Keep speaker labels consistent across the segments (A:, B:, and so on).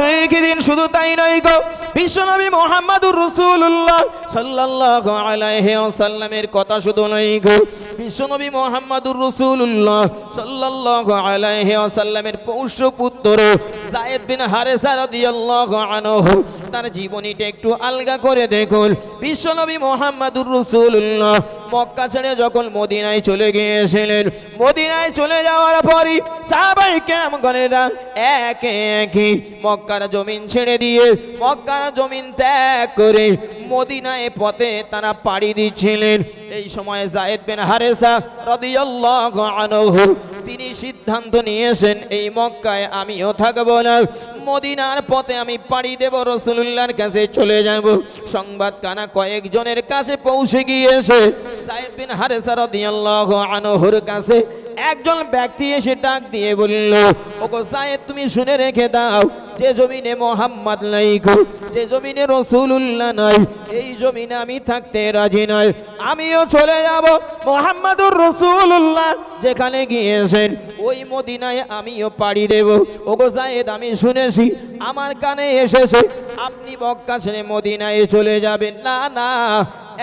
A: রেখে দিন শুধু তাই নয় গো বিশ্বনবী মোহাম্মদুর রসুল্লাহ সাল্লাল্লাহু আলাইহি ওয়াসাল্লামের কথা শুধু নয় গো বিশ্বনবী মোহাম্মদুর রসুল্লাহ সাল্লাল্লাহু আলাইহি ওয়াসাল্লামের পৌষ্য পুত্র জায়েদ বিন হারেসা রাদিয়াল্লাহু আনহু, তার জীবনীটা একটু আলগা করে দেখুন। বিশ্বনবী মোহাম্মদুর রসুল্লাহ মক্কা ছেড়ে যখন মদিনায় চলে গিয়েছিলেন, মদিনায় চলে যাওয়ার পরই সাহাবাই কেরাম গণেরা একে একে মক্কার জমিন ছেড়ে দিয়ে, মক্কার জমিন ত্যাগ করে মদিনায় পথে তারা পাড়ি দিচ্ছিলেন। এই সময় জায়েদ বিন হারেসা রাদিয়াল্লাহু আনহু, তিনি সিদ্ধান্ত নিয়েছেন, এই মক্কায় আমিও থাকব না। মদিনার পথে আমি পাড়ি দেব, রসুলুল্লাহর কাছে চলে যাব। সংবাদ কানা কয়েকজনের কাছে পৌঁছে গিয়েছে। জায়েদ বিন হারেসা রাদিয়াল্লাহু আনহুর কাছে একজন ব্যক্তি এসে ডাক দিয়ে বলল, ওগো সাইদ তুমি শুনে রেখে দাও যে জমিনে মোহাম্মদ নাই গো, যে জমিনে রসুলুল্লাহ নাই, এই জমিনে আমি থাকতে রাজি নয় আমিও চলে যাব মোহাম্মদুর রসুল্লাহ যেখানে গিয়েছেন, ওই মদিনায় আমিও পাড়ি দেব। ওগো সায়েদ আমি শুনেছি, আমার কানে এসেছে, আপনি বক্কা ছেড়ে মদিনায় চলে যাবেন। না না,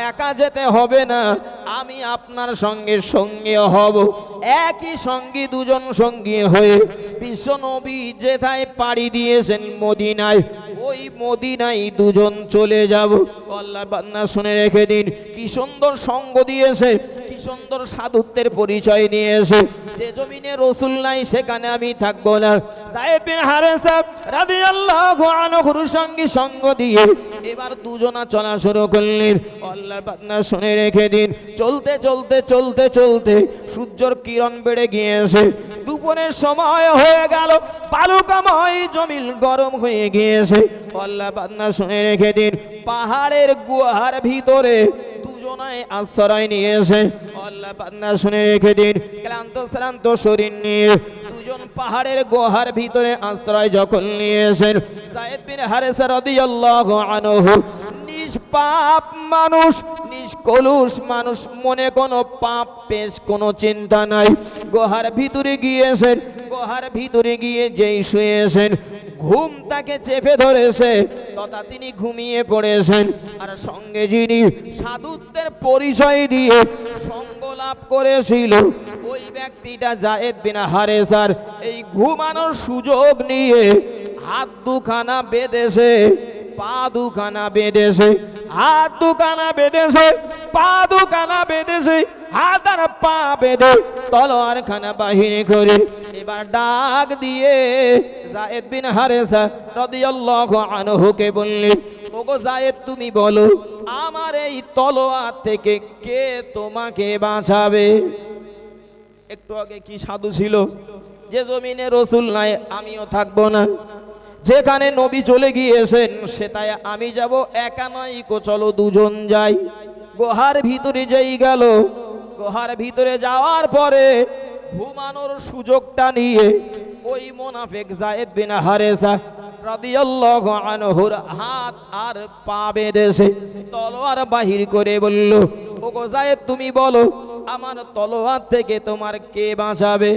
A: একা যেতে হবে না, আমি আপনার সঙ্গে সঙ্গে হব। একই সঙ্গে দুজন সঙ্গী হয়ে বিশ্ব নবী যেথায় পাড়ি দিয়েছেন মদিনায়, ওই মদিনায় দুজন চলে যাব। আল্লাহর বান্না শুনে রেখে দিন, কি সুন্দর সঙ্গ দিয়েছে। সুন্দর সাধুত্বের পরিচয় নিয়েছে যে জমিনে রসুল নাই, সেখানে আমি থাকব না। সঙ্গে সঙ্গ দিয়ে এবার দুজনা চলা শুরু করলেন। আল্লাহর বান্না শুনে রেখে দিন। চলতে চলতে চলতে চলতে সূর্যর কিরণ বেড়ে গিয়েছে। দুপুরের সময় হয়ে গেল। বালুকাময় জমিল গরম হয়ে গিয়েছে। আল্লাহ শুনে রেখে দিন। পাহাড়ের গুহার ভিতরে দুজনায় আশ্রয় নিয়েছে আল্লাহ বান্না শুনে রেখে দিন, ক্লান্ত শ্রান্ত শরীর নিয়ে দুজন পাহাড়ের গুহার ভিতরে আশ্রয় যখন নিয়েছেন জায়েদ বিন হারেসা রাদিয়াল্লাহু আনহু নিষ্পাপ মানুষ নিষ্কলুষ মানুষ, মনে কোনো পাপ পেশ কোনো চিন্তা নাই। গুহার ভিতরে গিয়েছেন গুহার ভিতরে গিয়ে যেই শুয়েছেন ঘুম তাকে চেপে ধরেছে, তথা তিনি ঘুমিয়ে পড়েছেন। আর সঙ্গে যিনি সাধুত্বের পরিচয় দিয়ে সঙ্গ লাভ করেছিল, ওই ব্যক্তিটা জায়েদ বিনা হারেসার। এই ঘুমানোর সুযোগ নিয়ে হাত দুখানা বেঁধেছে। পা দুখানা বেঁধেছে হাত দুখানা বেঁধেছে পা দুখানা বেঁধেছে হাত আর পা বেঁধে তলোয়ার খানা বাহিনী করে এবার ডাক দিয়ে জায়েদ বিন হারেসা রাদিয়াল্লাহু আনহুকে বললেন ওগো জায়েদ, তুমি বলো, আমার এই তলোয়ার থেকে কে তোমাকে বাঁচাবে? একটু আগে কি সাধু ছিল, যে জমিনে রসুল নাই, আমিও থাকব না। যেখানে নবী চলে গিয়েছেন সেটাই আমি যাব, একা নয় চলো দুজন যাই। গোহার ভিতরে যেই গেল, গোহার ভিতরে যাওয়ার পরে ঘুমানোর সুযোগটা নিয়ে ওই মোনাফেক জায়েদ বিন হারেসা রাদিয়াল্লাহু আনহুর হাত আর পা বেঁধেছে, তলোয়ার বাহির করে বলল, ওগো জায়েদ, তুমি বলো, আমার তলোয়ার থেকে তোমার কে বাঁচাবে?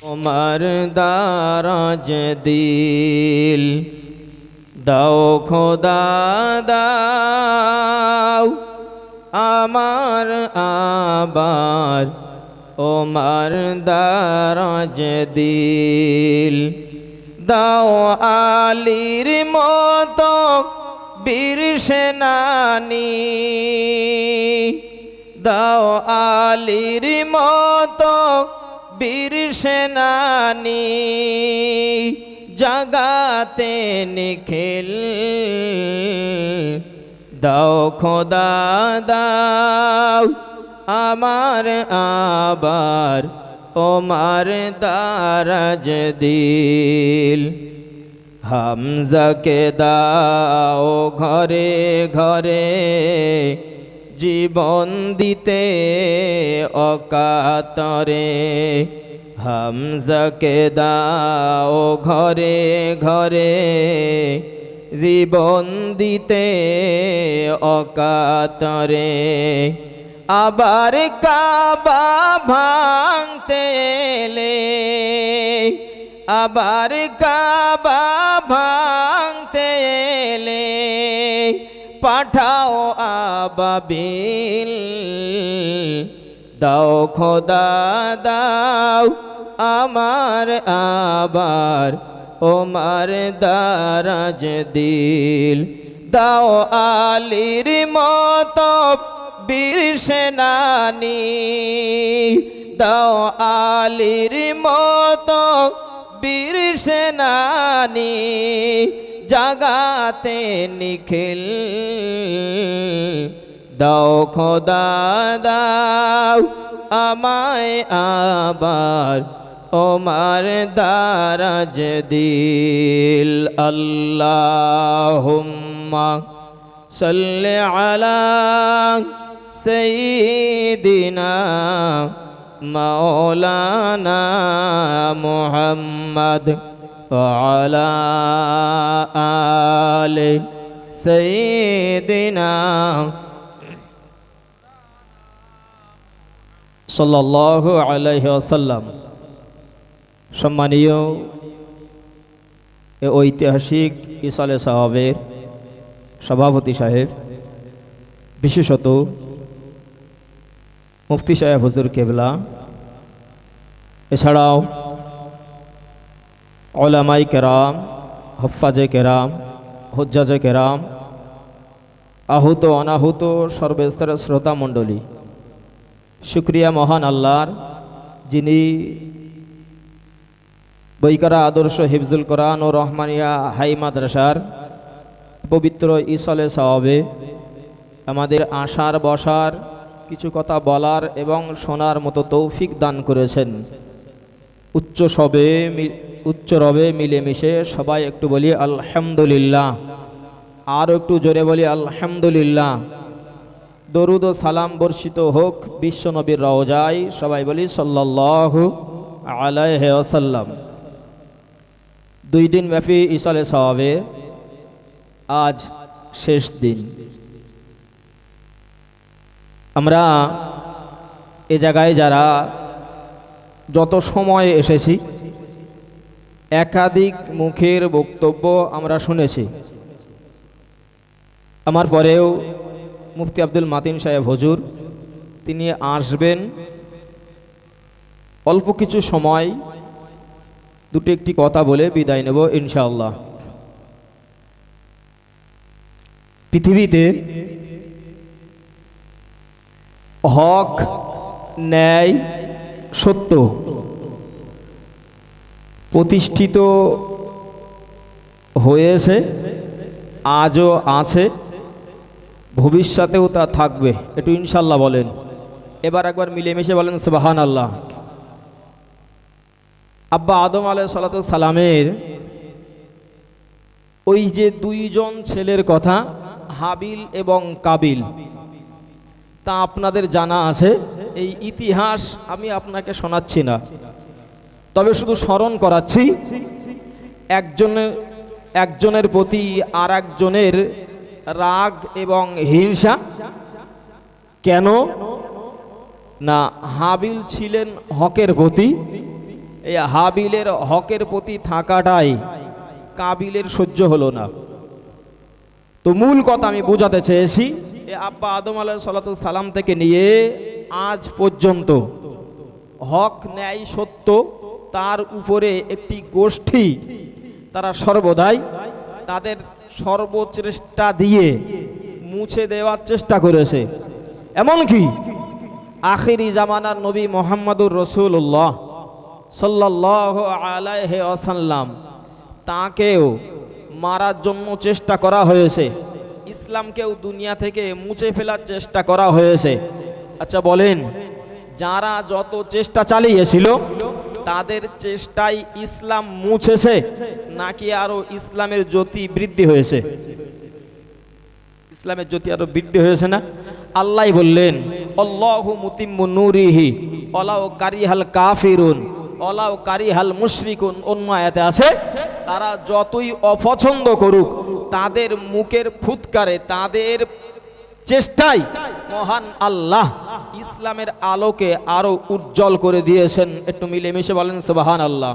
A: তোমার দারাজ দিল, দাও খোদা, দাও। আমার আবার ওমার দারাজ দিল, দাও আলির মতো বীর দাও আলির মতো বীর সেনানি জাগাতে নিখিল। দাও খোদা, দাও আমার আবার ওমার দারাজ দিল। হামজাকে দাও ঘরে ঘরে জীবন দিতে অকাতরে। হামজাকে দাও ঘরে ঘরে। জীবন দিতে অকাতরে। আবার কাবা ভাঙতে এলে। আবার কাবা ভাঙতে এলে। পাঠাও আবাবিল। দাও খোদা, দাও আমার আবার ওমার দারাজ দিল। দাও আলির মত বীর দাও আলির মত বীর জাগাতে নিখিল। দাও খোদা, দাও আমায় আবার ওমার দারাজ দিল। আল্লাহুম্মা সাল্লি আলা সাইয়্যিদিনা মাওলানা মুহাম্মদ। وعلى آل سيدنا সাল্লাল্লাহু আলাইহি ওয়াসাল্লাম সম্মানীয় এ ঐতিহাসিক ইসালে সাহাবের সভাপতি সাহেব বিশেষত মুফতি সাহেব হুজুর কেবলা এছাড়াও ওলামাই কেরাম হফাজে কেরাম, হজ্জাজে কেরাম, আহুত অনাহুত সর্বস্তরের শ্রোতা মণ্ডলী। শুক্রিয়া মহান আল্লাহর, যিনি বৈকারা আদর্শ হিফজুল কোরআন ও রহমানিয়া হাই মাদ্রাসার পবিত্র ইসলে সাহাবে আমাদের আশার বসার কিছু কথা বলার এবং শোনার মতো তৌফিক দান করেছেন। উচ্চ সবে উচ্চ রবে মিলেমিশে সবাই একটু বলি আলহামদুলিল্লাহ। আর একটু জোরে বলি আলহামদুলিল্লাহ। দরুদ ও সালাম বর্ষিত হোক, বিশ্ব নবীর রওজায়, সবাই বলি সাল্লাল্লাহু আলাইহি ওয়াসাল্লাম। দুই দিন ব্যাপী ইসালে সওয়াবে, আজ শেষ দিন। আমরা এ জায়গায় যারা যত সময় এসেছি একাধিক মুখের বক্তব্য আমরা শুনেছি। আমার পরেও মুফতি আব্দুল মাতিন সাহেব হজুর, তিনি আসবেন। অল্প কিছু সময়, দুটো একটি কথা বলে বিদায় নেব ইনশাআল্লাহ। পৃথিবীতে হক, ন্যায়, সত্য প্রতিষ্ঠিত হয়েছে, আজও আছে, ভবিষ্যতেও তা থাকবে। একটু ইনশাল্লাহ বলেন। এবার একবার মিলেমিশে বলেন সুবাহান আল্লাহ আব্বা আদম আলাই সালামের ওই যে দুইজন ছেলের কথা, হাবিল এবং কাবিল, তা আপনাদের জানা আছে। এই ইতিহাস আমি আপনাকে শোনাচ্ছি না। তবে শুধু স্মরণ করাচ্ছি, একজনের একজনের প্রতি আর একজনের রাগ এবং হিংসা। কেন? না, হাবিল ছিলেন হকের প্রতি। এই হাবিলের হকের প্রতি থাকাটাই কাবিলের সহ্য হলো না। তো মূল কথা আমি বোঝাতে চেয়েছি আব্বা আদম আলাহ সালাম থেকে নিয়ে আজ পর্যন্ত হক ন্যায় সত্য তার উপরে একটি গোষ্ঠী তারা সর্বদাই তাদের সর্বচেষ্টা দিয়ে মুছে দেওয়ার চেষ্টা করেছে। এমনকি আখিরি জামানার নবী মোহাম্মদুর রসুল্লাহ সাল্লাহ আলাইহে আসাল্লাম তাকেও মারার জন্য চেষ্টা করা হয়েছে। ইসলামকেও দুনিয়া থেকে মুছে ফেলার চেষ্টা করা হয়েছে। আচ্ছা বলেন, যারা যত চেষ্টা চালিয়েছিল তাদের চেষ্টায় ইসলাম মুছেছে, নাকি আরও ইসলামের জ্যোতি বৃদ্ধি হয়েছে? ইসলামের জ্যোতি আরও বৃদ্ধি হয়েছে না? আল্লাহ বললেন অল্লাহু মুতিম্মু নূরিহি অলাও কারিহাল কাফিরুন অলাও কারিহাল মুশরিকুন। অন্য আছে, তারা যতই অপছন্দ করুক, তাদের মুখের ফুৎকারে, তাদের চেষ্টায় মহান আল্লাহ ইসলামের আলোকে আরও উজ্জ্বল করে দিয়েছেন। একটু মিলেমিশে বলেন সুবাহান আল্লাহ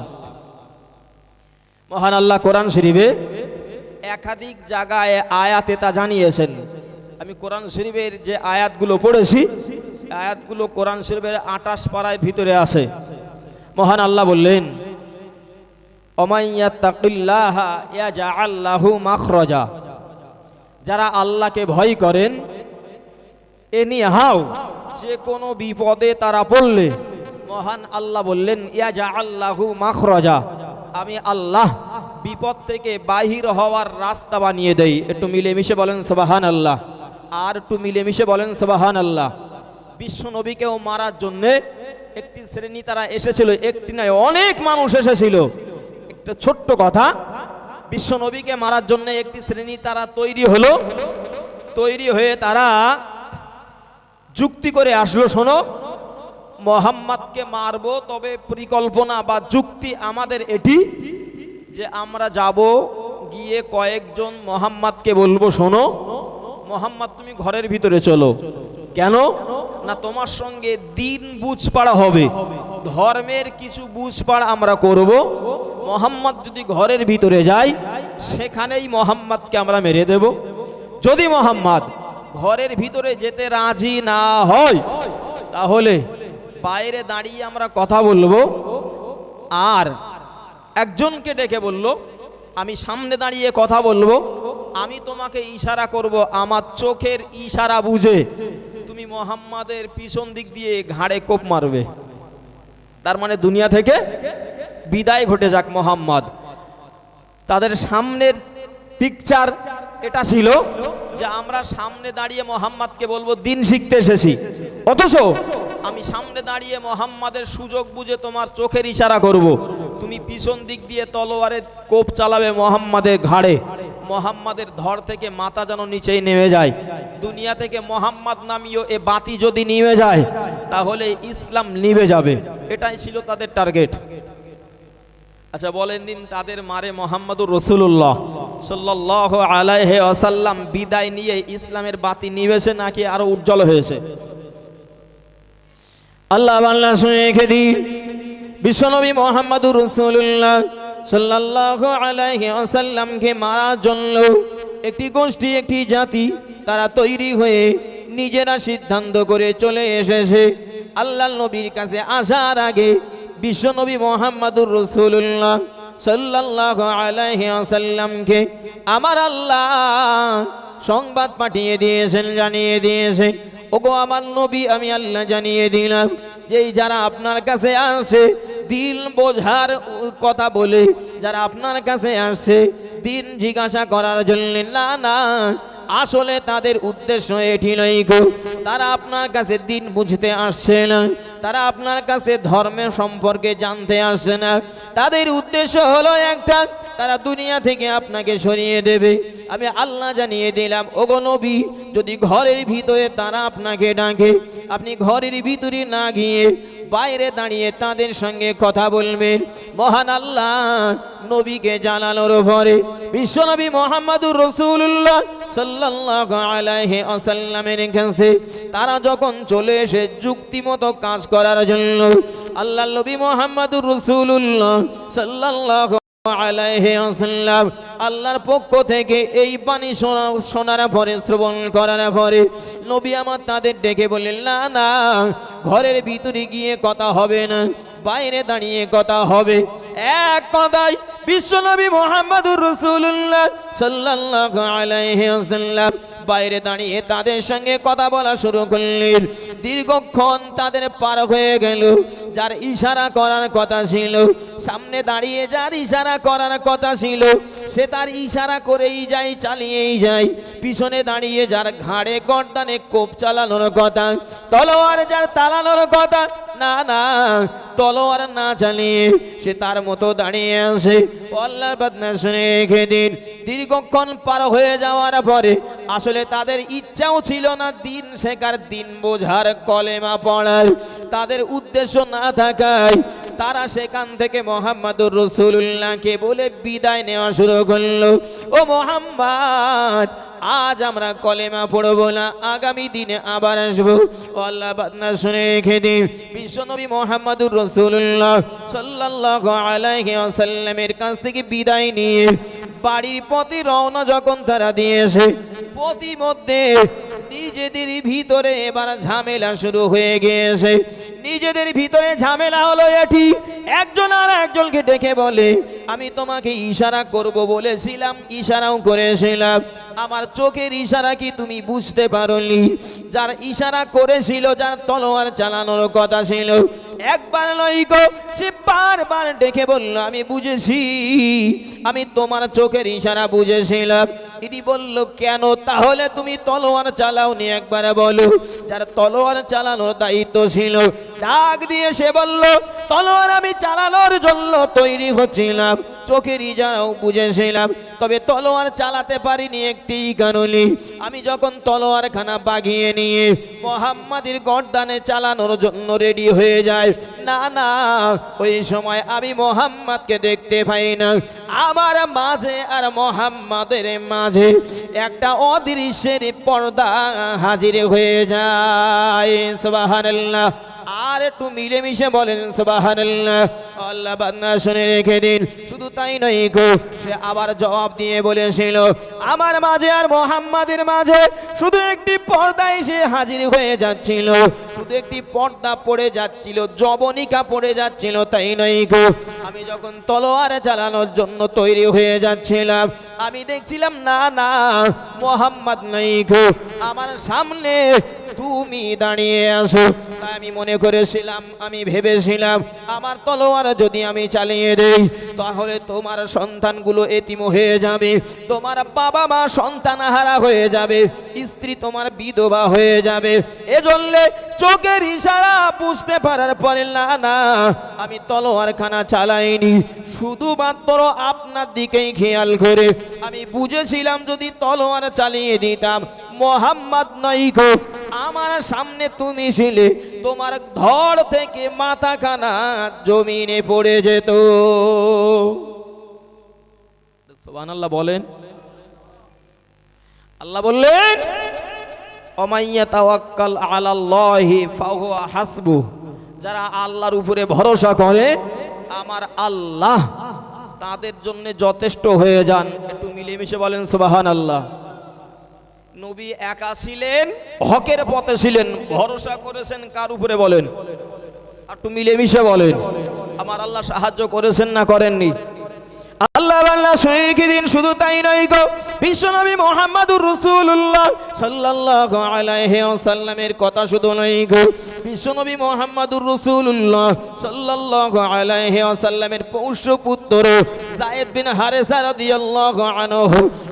A: মহান আল্লাহ কোরআন শরীফে একাধিক জায়গায় আয়াতে তা জানিয়েছেন। আমি কোরআন শরীফের যে আয়াতগুলো পড়েছি আয়াতগুলো কোরআন শরীফের আটাশ পাড়ায় ভিতরে আছে। মহান আল্লাহ বললেন মাখরাজা। যারা আল্লাহকে ভয় করেন এনি হাও যে কোনো বিপদে তারা পড়লে মহান আল্লাহ বললেন ইয়াজা আল্লাহু মাখরাজা, আমি আল্লাহ বিপদ থেকে বাহির হওয়ার রাস্তা বানিয়ে দেই। একটু মিলেমিশে বলেন সবাহান আল্লাহ আর একটু মিলেমিশে বলেন সবাহান আল্লাহ বিশ্ব নবীকেও মারার জন্যে একটি শ্রেণি তারা এসেছিল, একটি নয়, অনেক মানুষ এসেছিল। একটা ছোট্ট কথা, বিশ্ব নবীকে মারার জন্য একটি শ্রেণি তারা তৈরি হলো। তৈরি হয়ে তারা যুক্তি করে আসলো, শোনো। মোহাম্মদকে মারবো, তবে পরিকল্পনা বা যুক্তি আমাদের এটি যে আমরা যাব গিয়ে কয়েকজন মোহাম্মদকে বলব, শোনো। মোহাম্মদ, তুমি ঘরের ভিতরে চলো। কেন? না, তোমার সঙ্গে দিন বুঝপাড়া হবে। ধর্মের কিছু বুঝপাড়া আমরা করব। মোহাম্মদ যদি ঘরের ভিতরে যায়, সেখানেই মোহাম্মদকে আমরা মেরে দেব। যদি মোহাম্মদ ঘরের ভিতরে যেতে রাজি না হয়। তাহলে বাইরে দাঁড়িয়ে আমরা কথা বলব। আর একজনকে ডেকে বলল, আমি সামনে দাঁড়িয়ে কথা বলব। আমি তোমাকে ইশারা করব, আমার চোখের ইশারা বুঝে। তুমি মোহাম্মদের পিছন দিক দিয়ে ঘাড়ে কোপ মারবে। তার মানে দুনিয়া থেকে বিদায় ঘটে যাক মোহাম্মদ। তাদের সামনের পিকচার এটা ছিল। যে আমরা সামনে দাঁড়িয়ে মোহাম্মদকে বলব, দিন শিখতে এসেছি। অথচ আমি সামনে দাঁড়িয়ে মোহাম্মদের সুযোগ বুঝে তোমার চোখের ইশারা করব। তুমি পিছন দিক দিয়ে তলোয়ারের কোপ চালাবে মোহাম্মদের ঘাড়ে। মোহাম্মদের ধর থেকে মাথা যেন নিচেই নেমে যায়। দুনিয়া থেকে মোহাম্মদ নামিও এ বাতি যদি নিভে যায়, তাহলে ইসলাম নিভে যাবে। এটাই ছিল তাদের টার্গেট। আচ্ছা বলেন দিন তাদের মারে মোহাম্মদুর রসুল্লাহ সাল্লাহ আলাইহে আসাল্লাম বিদায় নিয়ে ইসলামের বাতি নাকি আরও উজ্জ্বল হয়েছে? আল্লাহ শুনে দিন। বিশ্বনবী মোহাম্মদুর রসুল্লাহ সাল্লাহ আসাল্লামকে জন্য একটি গোষ্ঠী, একটি জাতি তারা তৈরি হয়ে নিজেরা সিদ্ধান্ত করে চলে এসেছে। আল্লাহ নবীর কাছে আসার আগে বিশ্বনবী মোহাম্মদুর রসুল্লাহ সাল্লাহ আলাইহি ওয়াসাল্লামকে আমার আল্লাহ সংবাদ পাঠিয়ে দিয়েছেন, জানিয়ে দিয়েছেন। ওগো আমার নবী, আমি আল্লাহ জানিয়ে দিলাম যে এই যারা আপনার কাছে আসে, দিল বোঝার কথা বলে, যারা আপনার কাছে আসে, দিন জিজ্ঞাসা করার জন্য না না আসলে তাদের উদ্দেশ্য এটি নয় গো, তারা আপনার কাছে দিন বুঝতে আসছে না, তারা আপনার কাছে ধর্মের সম্পর্কে জানতে আসছে না। তাদের উদ্দেশ্য হলো একটা, তারা দুনিয়া থেকে আপনাকে সরিয়ে দেবে। আমি আল্লাহ জানিয়ে দিলাম, ওগো নবী, যদি ঘরের ভিতরে তারা আপনাকে ডাকে, আপনি ঘরের ভিতরে না গিয়ে বাইরে দাঁড়িয়ে তাদের সঙ্গে কথা বলবেন। মহান আল্লাহ নবীকে জানানোর পরে, বিশ্বনবী মোহাম্মদুর রসুল্লাহ সাল্লাল্লাহু আলাইহি আসাল্লামের কাছে তারা যখন চলে এসে যুক্তিমতো কাজ করার জন্য আল্লাহ নবী মোহাম্মদুর রসুল্লাহ সাল্লাল্লাহু আলাইহি ওয়াসাল্লাম আল্লাহর পক্ষ থেকে এই বাণী শোনা, শোনার পরে, শ্রবণ করার পরে নবী আমার তাদের ডেকে বললেন, না না, ঘরের ভিতরে গিয়ে কথা হবে না। বাইরে দাঁড়িয়ে কথা হবে। এক কথায় বিশ্বনবী মোহাম্মদুর রসুল্লাহ সাল্লাল্লাহু আলাইহি ওয়াসাল্লাম বাইরে দাঁড়িয়ে তাদের সঙ্গে কথা বলা শুরু করলেন। দীর্ঘক্ষণ তাদের পার হয়ে গেল। যার ইশারা করার কথা ছিল, সামনে দাঁড়িয়ে যার ইশারা করার কথা ছিল, সে তার ইশারা করেই যায়, চালিয়েই যায়। পিছনে দাঁড়িয়ে যার ঘাড়ে গর্দানে কোপ চালানোর কথা, তলোয়ার যার তালানোর কথা না না, তলোয়ার না চালিয়ে সে তার মতো দাঁড়িয়ে আসে পল্লার বাদনা শুনে রেখে দিন, দীর্ঘক্ষণ পার হয়ে যাওয়ার পরে আসলে তাদের ইচ্ছাও ছিল না দিন শেখার, দিন বোঝার, কলেমা পড়ার। তাদের উদ্দেশ্য না থাকায় তারা সেখান থেকে মোহাম্মদুর রসুল্লাহকে বলে বিদায় নেওয়া শুরু করল। ও মোহাম্মদ আজ আমরা কলেমা পড়ব না, আগামী দিনে আবার আসব। আল্লাহ বাদনা শুনে রেখে দিন বিশ্বনবী মোহাম্মদুর রসুল্লাহ সাল্লাহ আলাইহি আসাল্লামের কাছ থেকে বিদায় নিয়ে বাড়ির পথে রওনা যখন তারা দিয়েছে প্রতিমধ্যে নিজেদের ভিতরে এবার ঝামেলা শুরু হয়ে গিয়েছে। নিজেদের ভিতরে ঝামেলা হলো এটি একজন আর একজনকে ডেকে বলে, আমি তোমাকে ইশারা করব বলেছিলাম, ইশারাও করেছিলাম। আমার চোখের ইশারা কি তুমি বুঝতে পারোনি? যার ইশারা করেছিল, যার তলোয়ার চালানোর কথা ছিল। একবার নয় গো, সে বারবার ডেকে বলল, আমি বুঝেছি, আমি তোমার চোখের ইশারা বুঝেছিলাম। ইনি বলল, কেন? তাহলে তুমি তলোয়ার চালাওনি একবার বলো। যার তলোয়ার চালানোর দায়িত্ব ছিল, ডাক দিয়ে সে বলল, তলোয়ার আমি চালানোর জন্য তৈরি হচ্ছিলাম। চোখের ইজারাও বুঝেছিলাম। তবে তলোয়ার চালাতে পারিনি একটি কারণে আমি যখন তলোয়ারখানা বাগিয়ে নিয়ে মোহাম্মদের গর্দানে চালানোর জন্য রেডি হয়ে যায় না না, ওই সময় আমি মোহাম্মদকে দেখতে পাই না। আমার মাঝে আর মোহাম্মদের মাঝে একটা অদৃশ্যের পর্দা হাজির হয়ে যায়। সুবহানাল্লাহ। আর একটু মিলেমিশে বলেন, সুবহানাল্লাহ। আল্লাহ বান্না শুনে রেখে দিন। শুধু তাই নয় গো, সে আবার জবাব দিয়ে বলেছিল, আমার মাঝে আর মোহাম্মদের মাঝে শুধু একটি পর্দা এসে হাজির হয়ে যাচ্ছিল। শুধু একটি পর্দা পড়ে যাচ্ছিল, জবনিকা পড়ে যাচ্ছিল, তাই নয় গো। আমি যখন তলোয়ার চালানোর জন্য তৈরি হয়ে যাচ্ছিলাম, আমি দেখছিলাম, না না, মোহাম্মদ নাই গো। আমার সামনে তুমি দাঁড়িয়ে আসো তাই আমি মনে করেছিলাম, আমি ভেবেছিলাম, আমার তলোয়ার যদি আমি চালিয়ে দেই, তাহলে তোমার সন্তানগুলো এতিম হয়ে যাবে, তোমার বাবা মা সন্তান হারা হয়ে যাবে, স্ত্রী তোমার বিধবা হয়ে যাবে। এজন্য চোখের ইশারা বুঝতে পারার পরে, না না, আমি তলোয়ারখানা চালাইনি। শুধুমাত্র আপনার দিকেই খেয়াল করে, আমি বুঝেছিলাম যদি তলোয়ার চালিয়ে দিতাম মোহাম্মদ নইকো আমার সামনে তুমি ছিলে, তোমার ধর থেকে মাথা খানা জমিনে পড়ে যেত। আল্লাহ বলেন। আল্লাহ বললেন, অমাইয়া যারা আল্লাহর উপরে ভরসা করে, আমার আল্লাহ তাদের জন্য যথেষ্ট হয়ে যান। একটু মিলেমিশে বলেন সুবাহান আল্লাহ নবী একা ছিলেন, হকের পথে ছিলেন, ভরসা করেছেন কার উপরে বলেন? একটু মিলেমিশে বলেন। আমার আল্লাহ সাহায্য করেছেন না করেননি?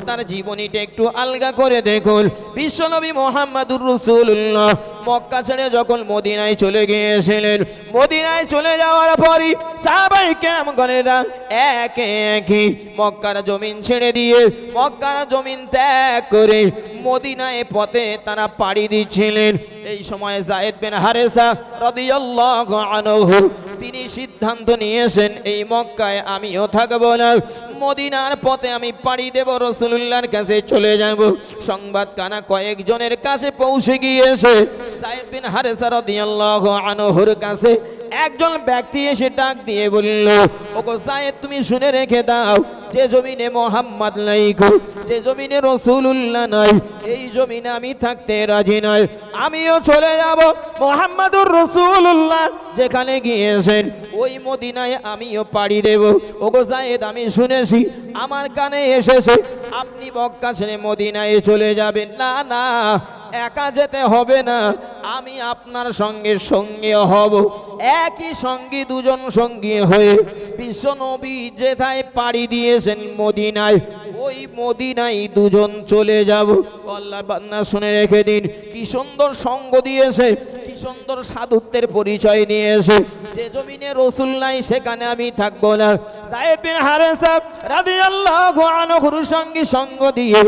A: তার জীবনীটা একটু আলগা করে দেখুন। বিশ্বনবী মোহাম্মদুর রসুল্লাহ মক্কা ছেড়ে যখন মদিনায় চলে গিয়েছিলেন, মদিনায় চলে যাওয়ার পরই সাহাবাই কেরাম গণেরা একে একে মক্কার জমিন ছেড়ে দিয়ে মক্কার জমিন ত্যাগ করে মদিনায় পথে তারা পাড়ি দিচ্ছিলেন। এই সময় জায়েদ বিন হারেসা রাদিয়াল্লাহু তিনি সিদ্ধান্ত নিয়েছেন, এই মক্কায় আমিও থাকব না। মদিনার পথে আমি পাড়ি দেব, রসুলুল্লাহর কাছে চলে যাব। সংবাদ কানা কয়েকজনের কাছে পৌঁছে গিয়েছে। সাইদ বিন হারেসা রাদিয়াল্লাহু আনহুর কাছে একজন ব্যক্তি এসে ডাক দিয়ে বলল, ওগো সাইদ তুমি শুনে রেখে দাও, যে জমিনে মোহাম্মদ নাই গো, যে জমিনে রসুলুল্লাহ নাই, এই জমিনে আমি থাকতে রাজি নয় আমিও চলে যাব মোহাম্মদুর রসুল্লাহ যেখানে গিয়েছেন। ওই মদিনায় আমিও পাড়ি দেব। ওগো জায়েদ আমি শুনেছি, আমার কানে এসেছে, আপনি বক্কা ছেড়ে মদিনায় চলে যাবেন। না না একা যেতে হবে না। আমি আপনার সঙ্গে সঙ্গে হব। একই সঙ্গে, দুজন সঙ্গী হয়ে বিশ্ব নবী যেথায় পাড়ি দিয়েছেন মদিনায়, ওই মদিনায় দুজন চলে যাব। আল্লাহর বান্না শুনে রেখে দিন, কি সুন্দর সঙ্গ দিয়েছে। সুন্দর সাধুত্বের পরিচয় নিয়েছে যে জমিনে রসুল নাই, সেখানে আমি থাকব না। সঙ্গে দিয়ে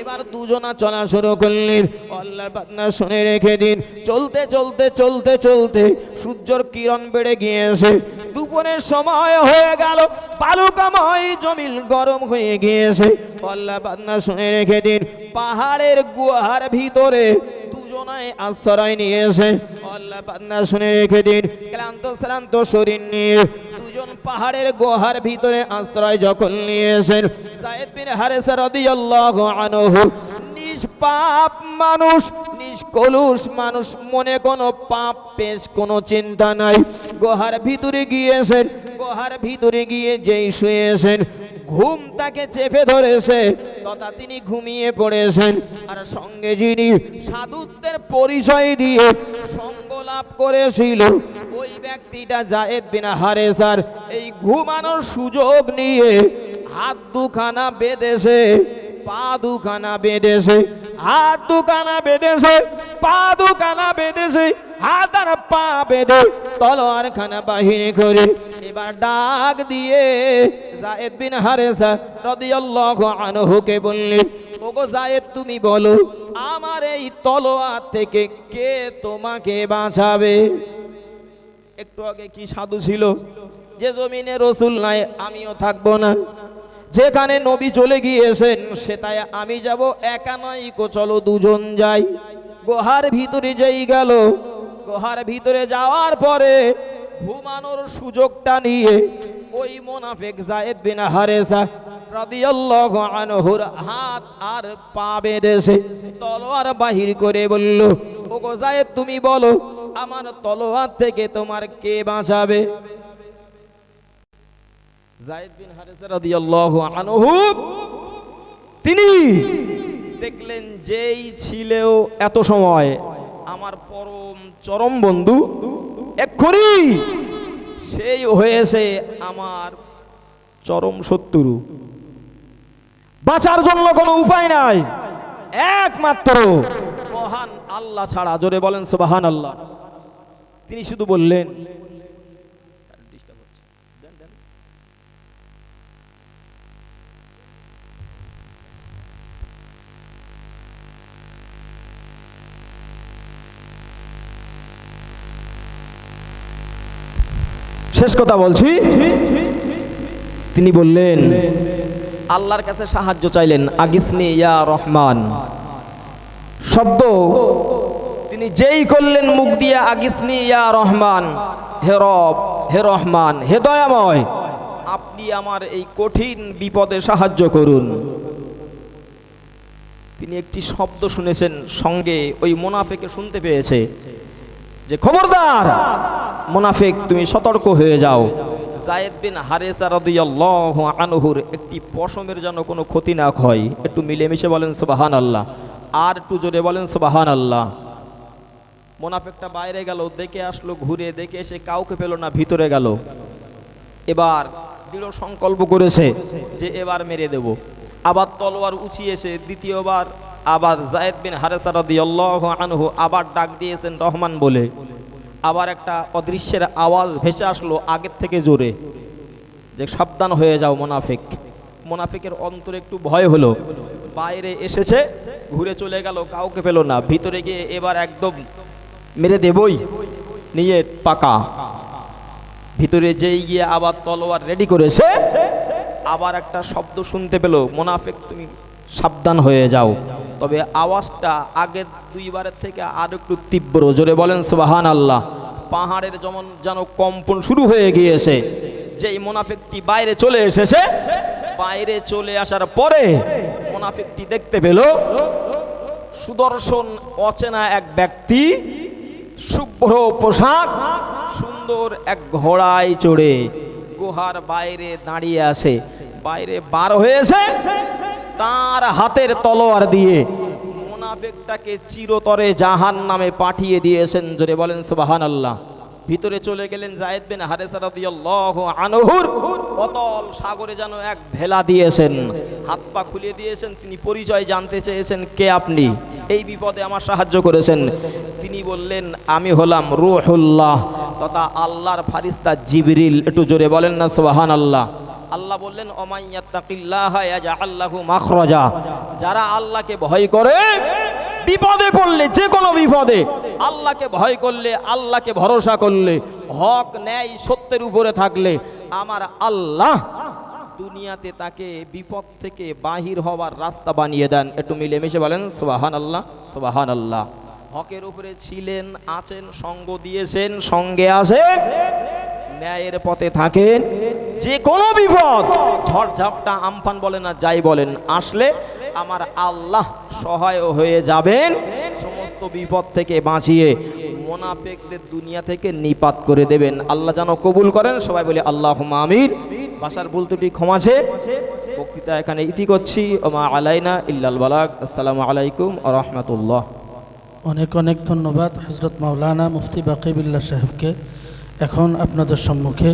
A: এবার দুজনা চলা শুরু করলেন। আল্লাহর বান্দা শুনে রেখে দিন। চলতে চলতে চলতে চলতে সূর্যর কিরণ বেড়ে গিয়েছে। দুপুরের সময় হয়ে গেল, বালুকাময় জমিল গরম হয়ে গিয়েছে। আল্লাহ বান্দা শুনে রেখে দিন, পাহাড়ের গুহার ভিতরে আশ্রয় আল্লাহ বান্দা শুনে রেখে দিন, ক্লান্ত শ্রান্ত শরীর নিয়ে দুজন পাহাড়ের গুহার ভিতরে আশ্রয় যখন বিন আনহু নিষ্পাপ মানুষ নিষ্কলুষ মানুষ, মনে কোনো পাপ পেশ কোনো চিন্তা নাই। গুহার ভিতরে গিয়েছেন গুহার ভিতরে গিয়ে যেই শুয়েছেন ঘুম তাকে চেপে ধরেছে, তথা তিনি ঘুমিয়ে পড়েছেন। আর সঙ্গে যিনি সাধুত্বের পরিচয় দিয়ে সঙ্গ লাভ করেছিল, ওই ব্যক্তিটা জায়েদ বিনা হারেসার এই ঘুমানোর সুযোগ নিয়ে হাত দুখানা বেঁধেছে, পা দুখানা বেঁধেছে, হাত দুখানা বেঁধেছে, পা দুখানা বেঁধেছে, হাত আর পা বেঁধে তলোয়ারখানা বাহিনী করে এবার ডাক দিয়ে জায়েদ বিন হারেসা রাদিয়াল্লাহু আনহুকে বললেন ওগো জায়েদ, তুমি বলো, আমার এই তলোয়ার থেকে কে তোমাকে বাঁচাবে? একটু আগে কি সাধু ছিল, যে জমিনে রসুল নাই, আমিও থাকব না। যেখানে নবী চলে গিয়েছেন সেটাই আমি যাব, একা নয় চলো দুজন যাই। গোহার ভিতরে যেই গেল, গোহার ভিতরে যাওয়ার পরে ঘুমানোর সুযোগটা নিয়ে ওই মোনাফেক জায়েদ বিন হারেসা রাদিয়াল্লাহু আনহুর হাত আর পা বেঁধেছে, তলোয়ার বাহির করে বলল, ওগো জায়েদ তুমি বলো, আমার তলোয়ার থেকে তোমার কে বাঁচাবে? জায়েদ বিন হারেসা আনহু, তিনি দেখলেন যেই ছিলেও এত সময় আমার পরম চরম বন্ধু এক্ষুনি। সেই হয়েছে আমার চরম শত্রু। বাঁচার জন্য কোনো উপায় নাই। একমাত্র মহান আল্লাহ ছাড়া। জোরে বলেন সুবাহান আল্লাহ তিনি শুধু বললেন শেষ কথা বলছি। তিনি বললেন আল্লাহর কাছে সাহায্য চাইলেন আগিসনি ইয়া রহমান। শব্দ। তিনি যেই করলেন মুখ দিয়ে আগিসনি ইয়া রহমান। হে রব হে রহমান হে দয়াময় আপনি আমার এই কঠিন বিপদে সাহায্য করুন। তিনি একটি শব্দ শুনেছেন সঙ্গে ওই মোনাফেকে শুনতে পেয়েছে। যে খবরদার, মোনাফেক, তুমি সতর্ক হয়ে যাও। জায়েদ বিন হারেসা রাদিয়াল্লাহু আনহুর একটি পশমের যেন কোনো ক্ষতি না হয়। একটু মিলেমিশে বলেন সুবাহান আল্লাহ আর একটু জোরে বলেন সুবাহান আল্লাহ মোনাফেকটা বাইরে গেল, দেখে আসলো, ঘুরে দেখে এসে কাউকে পেল না, ভিতরে গেল। এবার দৃঢ় সংকল্প করেছে যে এবার মেরে দেব। আবার তলোয়ার উঁচিয়েছে দ্বিতীয়বার আবার জায়েদ বিন হারেসা রাদিয়াল্লাহু আনহু আবার ডাক দিয়েছেন রহমান বলে। আবার একটা অদৃশ্যের আওয়াজ ভেসে আসলো আগের থেকে জোরে। যে সাবধান হয়ে যাও মোনাফিক। মোনাফিকের অন্তরে একটু ভয় হলো। বাইরে এসেছে, ঘুরে চলে গেল, কাউকে পেল না। ভিতরে গিয়ে এবার একদম মেরে দেবই। নিয়ে পাকা। ভিতরে যেই গিয়ে আবার তলোয়ার রেডি করেছে, আবার একটা শব্দ শুনতে পেল, মোনাফেক, তুমি সাবধান হয়ে যাও। তবে আওয়াজটা আগের দুইবারের থেকে আর একটু তীব্র। জোরে বলেন সুবাহান আল্লাহ পাহাড়ের যেমন যেন কম্পন শুরু হয়ে গিয়েছে, যেই মোনাফেকটি বাইরে চলে এসেছে, বাইরে চলে আসার পরে মোনাফেকটি দেখতে পেল, সুদর্শন অচেনা এক ব্যক্তি শুভ্র পোশাক, সুন্দর এক ঘোড়ায় চড়ে। গুহার বাইরে দাঁড়িয়ে আছে। বাইরে বার হয়েছে তার হাতের তলোয়ার দিয়ে। মোনাফেকটাকে চিরতরে জাহান নামে পাঠিয়ে দিয়েছেন। জোরে বলেন সুবাহান আল্লাহ ভিতরে চলে গেলেন জায়েদ বিন হারেসা রাদিয়াল্লাহু আনহুর। অতল সাগরে যেন এক ভেলা দিয়েছেন। হাত পা খুলে দিয়েছেন, তিনি পরিচয় জানতে চেয়েছেন কে আপনি? এই বিপদে আমার সাহায্য করেছেন। তিনি বললেন, আমি হলাম রুহুল্লাহ। তথা আল্লাহর ফারিস্তা জিবরিল, একটু জোরে বলেন না সোহান আল্লাহ আল্লাহ বললেন, ওমাইয়াত্তাকিল্লাহ ইয়াজআল্লাহু মাখরাজা। যারা আল্লাহকে ভয় করে বিপদে পড়লে, যে কোনো বিপদে। আল্লাহকে ভয় করলে, আল্লাহকে ভরসা করলে, হক, ন্যায়, সত্যের উপরে থাকলে আমার আল্লাহ দুনিয়াতে তাকে বিপদ থেকে বাহির হওয়ার রাস্তা বানিয়ে দেন। একটু মিলেমিশে বলেন সোবাহান আল্লাহ সোবাহান আল্লাহ হকের উপরে ছিলেন, আছেন, সঙ্গ দিয়েছেন, সঙ্গে আছেন, ন্যায়ের পথে থাকেন। যে কোনো বিপদ, ঝড়ঝাপটা, আমফান বলেন না, যাই বলেন, আসলে আমার আল্লাহ সহায় হয়ে যাবেন। সমস্ত বিপদ থেকে বাঁচিয়ে মোনাফেকদের দুনিয়া থেকে নিপাত করে দেবেন। আল্লাহ যেন কবুল করেন, সবাই বলে আল্লাহ আমির ভাষার ভুল ত্রুটি ক্ষমাছে বক্তৃতা এখানে ইতি করছি। ওমা আলাইনা ইল্লাল বালাক আসসালামু আলাইকুম রহমতুল্লাহ।
B: অনেক অনেক ধন্যবাদ হজরত মাওলানা মুফতি বাকিবিল্লা সাহেবকে। এখন আপনাদের সম্মুখে